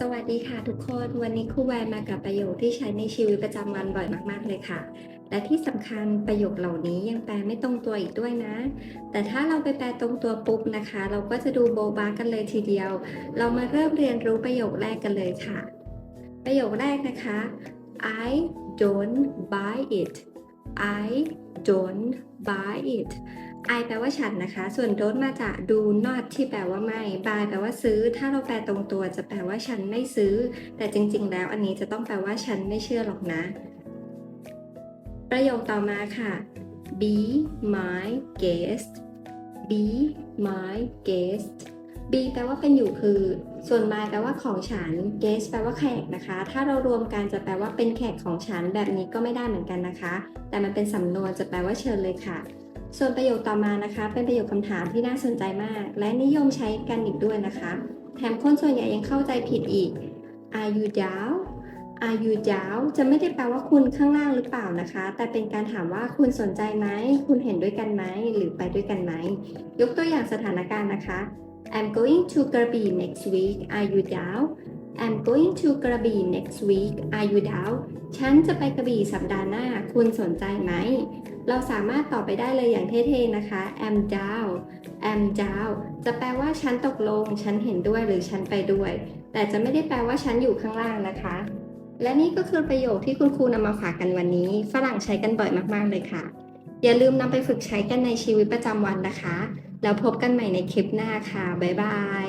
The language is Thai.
สวัสดีค่ะทุกคน วันนี้ครูแวนมากับประโยคที่ใช้ในชีวิตประจำวันบ่อยมาก ๆ เลยค่ะ และที่สำคัญประโยคเหล่านี้ยังแปลไม่ตรงตัวอีกด้วยนะ แต่ถ้าเราไปแปลตรงตัวปุ๊บนะคะ เราก็จะดูโบบากันเลยทีเดียว เรามาเริ่มเรียนรู้ประโยคแรกกันเลยค่ะ ประโยคแรกนะคะ I don't buy it I don't buy it I แปลว่าฉันนะคะ ส่วน don't มาจาก do not ที่แปลว่าไม่ buy แปลว่าซื้อ ถ้าเราแปลตรงตัวจะแปลว่าฉันไม่ซื้อ แต่จริง ๆ แล้วอันนี้จะต้องแปลว่าฉันไม่เชื่อหรอกนะ ประโยคต่อมาค่ะ be my guest be my guest be แปลว่าเป็นอยู่คือ ส่วน my แปลว่าของฉัน guest แปลว่าแขกนะคะ ถ้าเรารวมกันจะแปลว่าเป็นแขกของฉันแบบนี้ก็ไม่ได้เหมือนกันนะคะ แต่มันเป็นสำนวนจะแปลว่าเชิญเลยค่ะ ส่วนประโยคต่อมานะคะ เป็นประโยคคำถามที่น่าสนใจมาก และนิยมใช้กันอีกด้วยนะคะ แถมคนส่วนใหญ่ยังเข้าใจผิดอีก Are you down Are you down จะไม่ได้แปลว่าคุณข้างล่างหรือเปล่านะคะ แต่เป็นการถามว่าคุณสนใจไหม คุณเห็นด้วยกันไหม หรือไปด้วยกันไหม ยกตัวอย่างสถานการณ์นะคะ I'm going to Krabi next week Are you down I'm going to Krabi next week Are you down ฉันจะไปกระบี่สัปดาห์หน้า คุณสนใจไหม เราสามารถตอบไปได้เลยอย่างเท่ๆนะคะ am down am down จะแปลว่าฉันตกลง ฉันเห็นด้วยหรือฉันไปด้วย แต่จะไม่ได้แปลว่าฉันอยู่ข้างล่างนะคะ และนี่ก็คือประโยคที่คุณครูนำมาฝากกันวันนี้ ฝรั่งใช้กันบ่อยมากๆเลยค่ะ อย่าลืมนำไปฝึกใช้กันในชีวิตประจำวันนะคะ แล้วพบกันใหม่ในคลิปหน้าค่ะ บ๊ายบาย